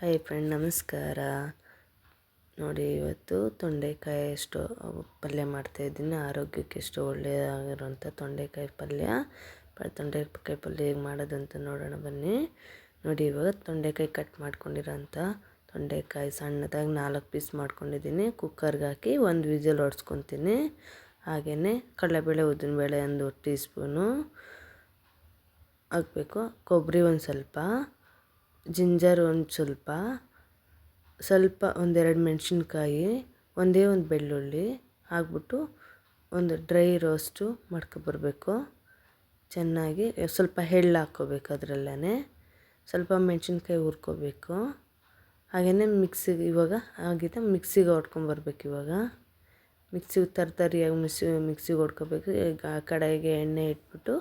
Hi friend ನಮಸ್ಕಾರ. ನೋಡಿ, ಇವತ್ತು ತೊಂಡೆಕಾಯಿ ಎಷ್ಟು ಪಲ್ಯ ಮಾಡ್ತಾಯಿದ್ದೀನಿ ಆರೋಗ್ಯಕ್ಕೆ ಎಷ್ಟು ಒಳ್ಳೆಯದಾಗಿರುವಂಥ ತೊಂಡೆಕಾಯಿ ಪಲ್ಯ. ತೊಂಡೆಕಾಯಿ ಪಲ್ಯ ಹೇಗೆ ಮಾಡೋದಂತ ನೋಡೋಣ ಬನ್ನಿ. ನೋಡಿ, ಇವಾಗ ತೊಂಡೆಕಾಯಿ ಕಟ್ ಮಾಡ್ಕೊಂಡಿರೋಂಥ ತೊಂಡೆಕಾಯಿ ಸಣ್ಣದಾಗಿ ನಾಲ್ಕು ಪೀಸ್ ಮಾಡ್ಕೊಂಡಿದ್ದೀನಿ. ಕುಕ್ಕರ್ಗೆ ಹಾಕಿ ಒಂದು ವಿಜಲ್ ಹೊಡ್ಸ್ಕೊತೀನಿ ಹಾಗೆಯೇ ಕಡಲೆಬೇಳೆ, ಉದ್ದಿನಬೇಳೆ ಒಂದು ಟೀ ಸ್ಪೂನು ಹಾಕಬೇಕು. ಕೊಬ್ಬರಿ ಒಂದು ಸ್ವಲ್ಪ. ಜಿಂಜರ್ ಒಂದು ಸ್ವಲ್ಪ ಸ್ವಲ್ಪ ಒಂದೆರಡು ಮೆಣಸಿನ್ಕಾಯಿ, ಒಂದೇ ಒಂದು ಬೆಳ್ಳುಳ್ಳಿ ಹಾಕ್ಬಿಟ್ಟು ಒಂದು ಡ್ರೈ ರೋಸ್ಟು ಮಾಡ್ಕೊಬರ್ಬೇಕು. ಚೆನ್ನಾಗಿ ಸ್ವಲ್ಪ ಎಳ್ಳು ಹಾಕ್ಕೋಬೇಕು ಅದರಲ್ಲೇ ಸ್ವಲ್ಪ ಮೆಣಸಿನ್ಕಾಯಿ ಹುರ್ಕೋಬೇಕು. ಹಾಗೆಯೇ ಮಿಕ್ಸಿಗೆ ಇವಾಗ ಆಗಿದೆ ಮಿಕ್ಸಿಗೆ ಹೊಡ್ಕೊಂಬರ್ಬೇಕು ಇವಾಗ. ಮಿಕ್ಸಿಗೆ ತರ್ತರಿಯಾಗಿ ಮಿಕ್ಸಿ ಮಿಕ್ಸಿಗೆ ಹೊಡ್ಕೋಬೇಕು ಈಗ ಕಡೆಗೆ ಎಣ್ಣೆ ಇಟ್ಬಿಟ್ಟು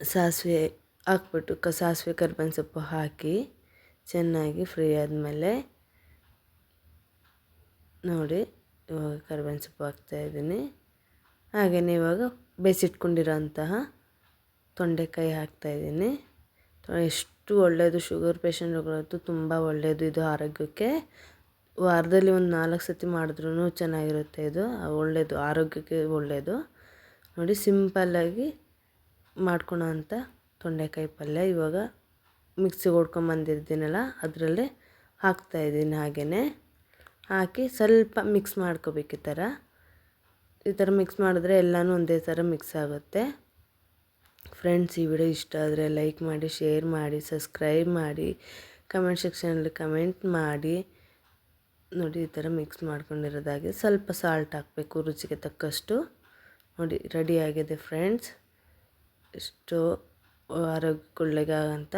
ಸಾಸಿವೆ ಹಾಕ್ಬಿಟ್ಟು ಕ ಸಾಸಿವೆ ಕರ್ಬೇವಿನ ಸೊಪ್ಪು ಹಾಕಿ ಚೆನ್ನಾಗಿ ಫ್ರೈ ಆದಮೇಲೆ ನೋಡಿ ಇವಾಗ ಕರ್ಬೇವಿನ ಸೊಪ್ಪು ಹಾಕ್ತಾಯಿದ್ದೀನಿ ಹಾಗೆಯೇ ಇವಾಗ ಬೇಯಿಸಿಟ್ಕೊಂಡಿರೋ ಅಂತಹ ತೊಂಡೆಕಾಯಿ ಹಾಕ್ತಾಯಿದ್ದೀನಿ ಎಷ್ಟು ಒಳ್ಳೆಯದು, ಶುಗರ್ ಪೇಷಂಟ್ಗಳಂತೂ ತುಂಬ ಒಳ್ಳೆಯದು ಇದು ಆರೋಗ್ಯಕ್ಕೆ. ವಾರದಲ್ಲಿ ಒಂದು ನಾಲ್ಕು ಸತಿ ಮಾಡಿದ್ರೂ ಚೆನ್ನಾಗಿರುತ್ತೆ ಇದು, ಒಳ್ಳೆಯದು, ಆರೋಗ್ಯಕ್ಕೆ ಒಳ್ಳೆಯದು. ನೋಡಿ ಸಿಂಪಲ್ಲಾಗಿ ಮಾಡ್ಕೊಳೋ ಅಂಥ ತೊಂಡೆಕಾಯಿ ಪಲ್ಯ ಇವಾಗ ಮಿಕ್ಸಿಗೆ ಹೊಡ್ಕೊಂಬಂದಿರ್ತೀನಲ್ಲ ಅದರಲ್ಲೇ ಹಾಕ್ತಾಯಿದ್ದೀನಿ ಹಾಗೆಯೇ ಹಾಕಿ ಸ್ವಲ್ಪ ಮಿಕ್ಸ್ ಮಾಡ್ಕೋಬೇಕು ಈ ಥರ. ಈ ಥರ ಮಿಕ್ಸ್ ಮಾಡಿದ್ರೆ ಎಲ್ಲನೂ ಒಂದೇ ಥರ ಮಿಕ್ಸ್ ಆಗುತ್ತೆ. ಫ್ರೆಂಡ್ಸ್ ಈ ವಿಡಿಯೋ ಇಷ್ಟ ಆದರೆ ಲೈಕ್ ಮಾಡಿ ಶೇರ್ ಮಾಡಿ ಸಬ್ಸ್ಕ್ರೈಬ್ ಮಾಡಿ ಕಮೆಂಟ್ ಸೆಕ್ಷನಲ್ಲಿ ಕಮೆಂಟ್ ಮಾಡಿ. ನೋಡಿ, ಈ ಥರ ಮಿಕ್ಸ್ ಮಾಡ್ಕೊಂಡಿರೋದಾಗಿ ಸ್ವಲ್ಪ ಸಾಲ್ಟ್ ಹಾಕಬೇಕು, ರುಚಿಗೆ ತಕ್ಕಷ್ಟು. ನೋಡಿ ರೆಡಿಯಾಗಿದೆ ಫ್ರೆಂಡ್ಸ್ ಎಷ್ಟು ಆರೋಗ್ಯಕ್ಕೊಳ್ಳೆಗಾಗಂತ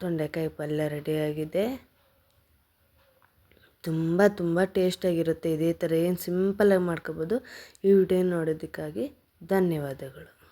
ತೊಂಡೆಕಾಯಿ ಪಲ್ಯ ರೆಡಿಯಾಗಿದೆ. ತುಂಬ ತುಂಬ ಟೇಸ್ಟಾಗಿರುತ್ತೆ. ಇದೇ ಥರ ಏನು ಸಿಂಪಲಾಗಿ ಮಾಡ್ಕೋಬೋದು ಈ ವಿಡಿಯೋ ನೋಡೋದಕ್ಕಾಗಿ ಧನ್ಯವಾದಗಳು.